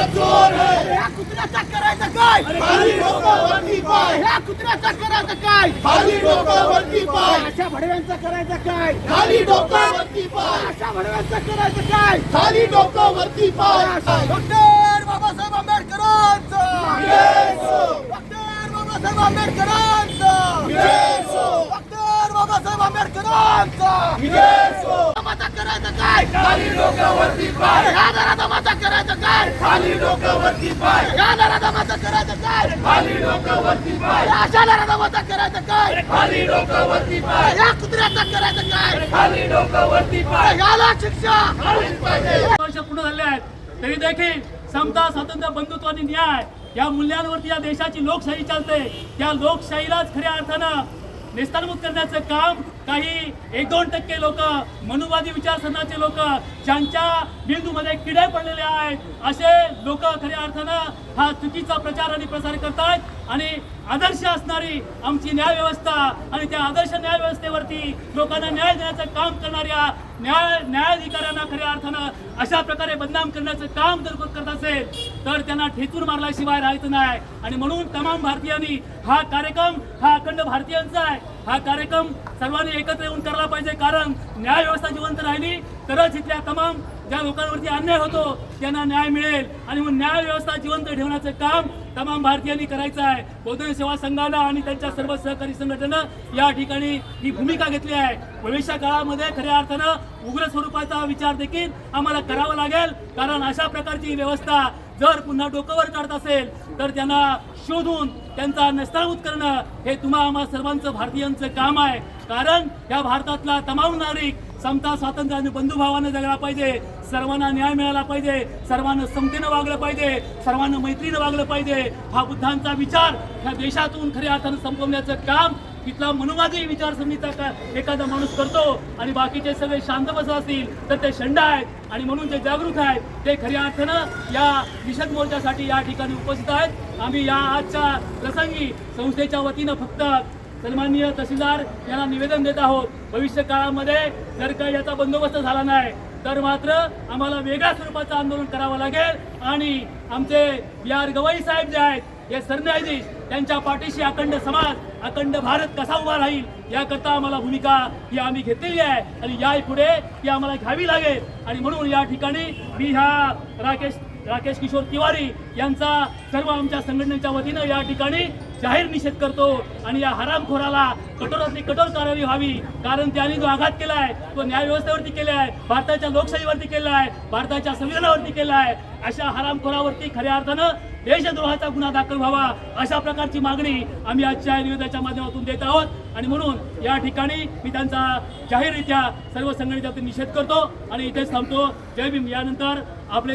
ह्या कुत्र्याचा करायचं काय? ह्या कुत्र्याचा करायचं काय? अशा भडव्यांचा करायचं काय? अशा भडव्यांचा करायचं काय? डॉक्टर बाबासाहेब आंबेडकरांचा। डॉक्टर बाबासाहेब आंबेडकरांचा। डॉक्टर बाबासाहेब आंबेडकरांचा। करायचं काय? खाली डोकं काय खाली डोकं वरती पाय. या जरा दमाचा करायचं काय? खाली डोकं वरती पाय. अशा जरा दमाचा करायचं काय? खाली डोकं वरती पाय. या कुत्र्याचा करायचं काय? खाली डोकं वरती पाय. याला शिक्षा. खालीच पाहिजे. वर्ष पूर्ण झाले आहेत. तरी देखील समता स्वातंत्र्य बंधुत्व आणि न्याय या मूल्यांवरती या देशाची लोकशाही चालते. त्या लोकशाहीलाच खऱ्या अर्थानं नेस्तानभूत करण्याचं काम काही एक दोन टक्के लोक मनुवादी विचारसरणाचे लोक ज्यांच्या मेंदूमध्ये किडे पडलेले आहेत असे लोक खऱ्या अर्थानं हा चुकीचा प्रचार आणि प्रसार करतायत. आणि आदर्श असणारी आमची न्याय व्यवस्था आणि त्या आदर्श व्यवस्थेवरती लोकांना न्याय देण्याचं काम करणाऱ्या न्याय न्यायाधिकाऱ्यांना खऱ्या अर्थानं अशा प्रकारे बदनाम करण्याचं काम जर करत असेल तर त्यांना ठेचून मारल्याशिवाय राहायचं नाही. आणि म्हणून तमाम भारतीयांनी हा कार्यक्रम हा अखंड भारतीयांचा आहे. हा कार्यक्रम सर्वांनी एकत्र येऊन करायला पाहिजे कारण न्याय व्यवस्था जिवंत राहिली तरच इथल्या तमाम ज्या लोकांवरती अन्याय होतो त्यांना न्याय मिळेल. आणि मग न्याय व्यवस्था जिवंत ठेवण्याचं काम तमाम भारतीयांनी करायचं आहे. बौद्ध सेवा संघानं आणि त्यांच्या सर्व सहकारी संघटनं या ठिकाणी ही भूमिका घेतली आहे. भविष्य काळामध्ये खऱ्या अर्थानं उग्र स्वरूपाचा विचार देखील आम्हाला करावा लागेल कारण अशा प्रकारची व्यवस्था जर पुन्हा डोकंवर काढत असेल तर त्यांना शोधून त्यांचा नस्ताळूत करणं हे तुम्हा आम्हा सर्वांचं भारतीयांचं काम आहे. कारण या भारतातला तमाम नागरिक समता स्वातंत्र्य आणि बंधुभावानं जगला पाहिजे. सर्वांना न्याय मिळाला पाहिजे. सर्वांना समतेनं वागलं पाहिजे. सर्वांना मैत्रीनं वागलं पाहिजे. हा बुद्धांचा विचार ह्या देशातून खऱ्या अर्थानं संपवण्याचं काम तिथला मनुवादी विचारसरणीचा का एखादा माणूस करतो आणि बाकीचे सगळे शांत बसत असतील तर ते शंड आहेत. आणि म्हणून जे जागरूक आहेत. ते खऱ्या अर्थानं या निषेध मोर्चासाठी या ठिकाणी उपस्थित आहेत. आम्ही या आजच्या प्रसंगी संस्थेच्या वतीनं फक्त सन्माननीय तहसीलदार यांना निवेदन देत आहोत. भविष्य काळामध्ये जर काही याचा बंदोबस्त झाला नाही तर मात्र आम्हाला वेगळ्या स्वरूपाचं आंदोलन करावं लागेल. आणि आमचे बी आर गवई साहेब जे आहेत हे सरन्यायाधीश त्यांच्या पाठीशी अखंड समाज अखंड भारत कसा उभा राहील याकरता आम्हाला भूमिका ही आम्ही घेतलेली आहे. आणि या पुढे ती आम्हाला घ्यावी लागेल. आणि म्हणून या ठिकाणी मी ह्या राकेश राकेश किशोर तिवारी यांचा सर्व आमच्या संघटनेच्या वतीनं या ठिकाणी जाहीर निषेध करतो आणि या हरामखोराला कठोरातली कठोर कारवाई व्हावी. कारण त्यांनी जो आघात केला आहे तो न्याय व्यवस्थेवरती केला आहे भारताच्या लोकशाहीवरती केला आहे भारताच्या संविधानावरती केला आहे अशा हरामखोरावरती खऱ्या अर्थानं देशद्रोहाचा गुन्हा दाखल व्हावा अशा प्रकारची मागणी आम्ही आजच्या निवेदनाच्या माध्यमातून देत आहोत. आणि म्हणून या ठिकाणी मी त्यांचा जाहीररित्या सर्व संघटनेच्या निषेध करतो आणि इथेच थांबतो. जय भीम. यानंतर आपले